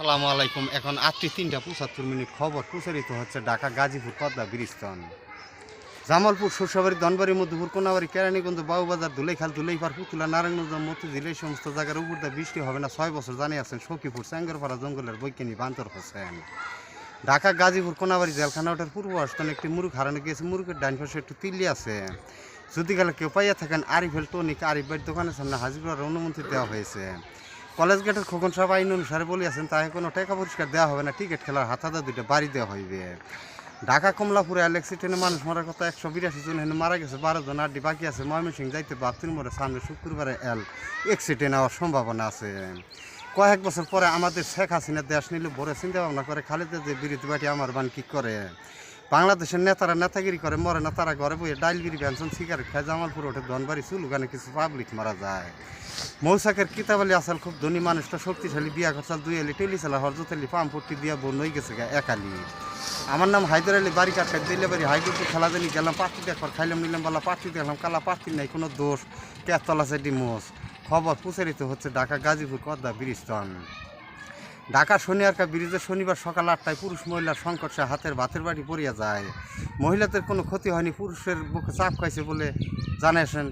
সালামু আলাইকুম। এখন আটটি তিনটা পঁচাত্তর মিনিট খবর প্রচারিত হচ্ছে ঢাকা, গাজীপুর, পদ্মা ব্রিজতন জামালপুর শস্যবাড়ি ধনবাড়ি মধ্যপুর কোনাবাড়ি, কেরানীগঞ্জ বাবুবাজার দুলাইখাল দুলাইপাড়, পুতুলা, নারায়ণগঞ্জ, মতিঝিল এই সমস্ত জায়গার উপর বৃষ্টি হবে না। ছয় বছর জানিয়েছেন সখীপুর, স্যাঙ্গরপাড়া জঙ্গলের বৈজ্ঞানিক বান্তর হোসেন। ঢাকা, গাজীপুর, কোনাবাড়ি জেলখানা ওঠার পূর্ব আসতানে একটি মুরুখ হারানো গিয়েছে। মুরুখের ডান পাশে একটু তিল্লি আছে। যদি গেলে কেউ পাইয়া থাকেন আরিফেল টনিক আরিফ বাড়ির দোকানের সামনে হাজির করার অনুমতি দেওয়া হয়েছে। কলেজ গেটের খোকন সাহেব আইন অনুসারে বলিয়াছেন, তাকে কোনো টাকা পরিষ্কার দেওয়া হবে না, টিকিট খেলার হাত হাতে দুইটা বাড়ি দেওয়া হইবে। ঢাকা, কমলাপুরে অ্যালেক্সিটেনে মানুষ মরার কথা একশো বিরাশি জন এখানে মারা গেছে, বারো জন আড্ডি বাকি আছে ময়মনসিং যাইতে বাপ্তির মোড়ে সামনে শুক্রবারে এল অ্যাক্সিডেন্ট হওয়ার সম্ভাবনা আছে। কয়েক বছর পরে আমাদের শেখ হাসিনা দেশ নিলে বড় চিন্তা ভাবনা করে, খালিদা যে বিরোধী পার্টি আমার বান কি করে? বাংলাদেশের নেতারা নেতাগিরি করে, মরে না তারা ঘরে বইয়ে ডাইলগিরি ব্যঞ্জন সিগারেট খায় জামালপুর ওঠে ধনবাড়ি চুল ওখানে কিছু পাবলিক মারা যায়। মৌসাকের কিতাবালি আসাল খুব ধনী মানুষটা, শক্তিশালী, বিয়া খরচাল দুই এলি টেলি চালা হরজতলি পাম্পটি দিয়া বোন হয়ে গেছে গা একালি আমার নাম হায়দার আলী, বাড়ি কাটখাই দিলে বাড়ি খেলা জানি গেলাম, পার্টি দেখবার খাইলাম, নিলাম, বলা পার্টি দেখলাম, কালা পার্টি নাই, কোনো দোষ। কেতলা সেটি মোষ খবর প্রচারিত হচ্ছে ঢাকা, গাজীপুর কদ্দা ব্রিজটন ঢাকা শনিয়ারকা ব্রিজে শনিবার সকাল আটটায় পুরুষ মহিলার সংকটে হাতের ভাতের বাড়ি পড়িয়া যায়। মহিলাদের কোনো ক্ষতি হয়নি, পুরুষের বুকে চাপ খাইছে বলে জানিয়েছেন